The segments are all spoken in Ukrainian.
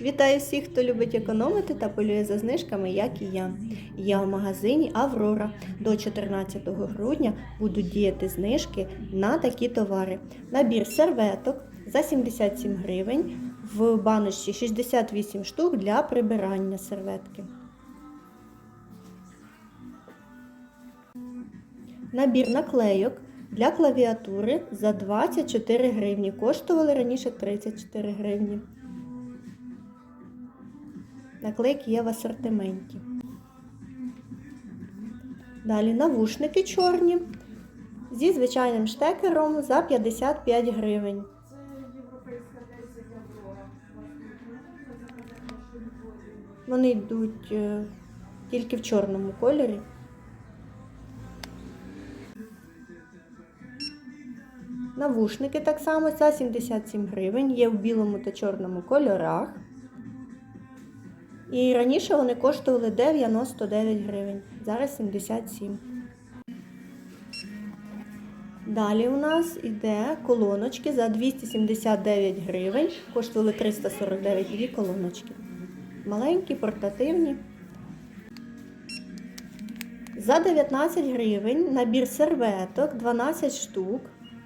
Вітаю всіх, хто любить економити та полює за знижками, як і я. Я в магазині Аврора. До 14 грудня будуть діяти знижки на такі товари. Набір серветок за 77 гривень, в баночці 68 штук для прибирання серветки. Набір наклейок для клавіатури за 24 гривні. Коштували раніше 34 гривні. Наклейки є в асортименті. Далі навушники чорні зі звичайним штекером за 55 гривень. Вони йдуть е, тільки в чорному кольорі. Навушники так само за 77 гривень, є в білому та чорному кольорах. І раніше вони коштували 99 гривень, зараз 77. Далі у нас йде колоночки за 279 гривень, коштували 349 дві колоночки. Маленькі, портативні. За 19 гривень набір серветок 12 штук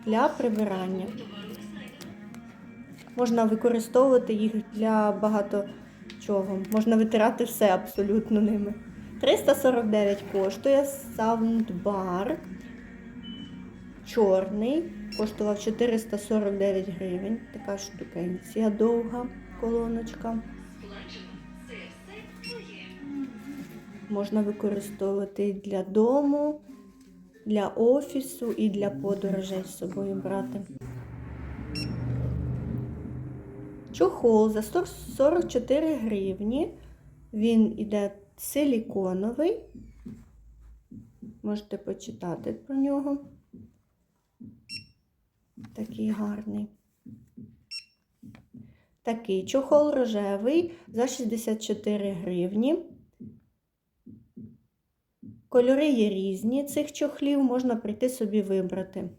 для прибирання. Можна використовувати їх для багато чого. Можна витирати все абсолютно ними. 349 коштує саундбар. Чорний. Коштував 449 гривень. Така штукенція довга колоночка. Можна використовувати і для дому, для офісу і для подорожей з собою брати. Чохол за 144 гривні. Він іде силіконовий. Можете почитати про нього. Такий гарний. Такий чохол рожевий за 64 гривні. Кольори є різні цих чохлів, можна прийти собі вибрати.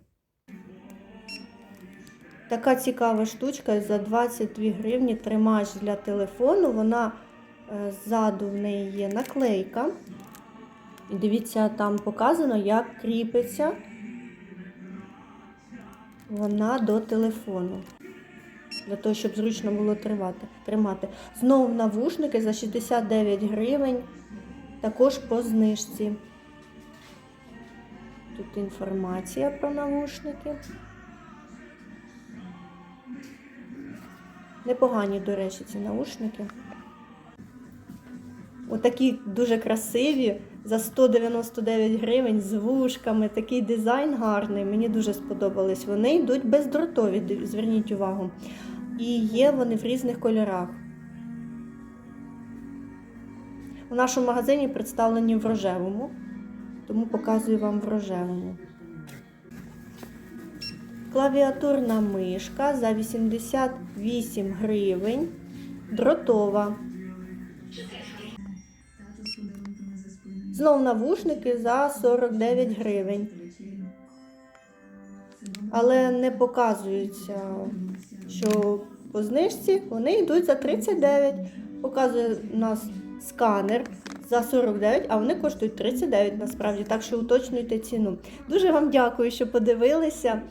Така цікава штучка за 22 гривні тримач для телефону. Вона е, ззаду в неї є наклейка. І дивіться, там показано, як кріпиться вона до телефону. Для того, щоб зручно було тримати. Знову навушники за 69 гривень. Також по знижці. Тут інформація про навушники. Непогані, до речі, ці наушники. Отакі дуже красиві за 199 гривень з вушками. Такий дизайн гарний. Мені дуже сподобались. Вони йдуть бездротові, зверніть увагу. І є вони в різних кольорах. У нашому магазині представлені в рожевому, тому показую вам в рожевому. Клавіатурна мишка за 88 гривень. Дротова. Знов навушники за 49 гривень. Але не показується, що по знижці вони йдуть за 39. Показує у нас сканер за 49, а вони коштують 39 насправді. Так що уточнюйте ціну. Дуже вам дякую, що подивилися.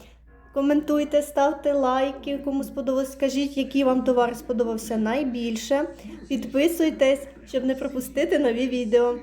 Коментуйте, ставте лайки, кому сподобалось. Скажіть, який вам товар сподобався найбільше. Підписуйтесь, щоб не пропустити нові відео.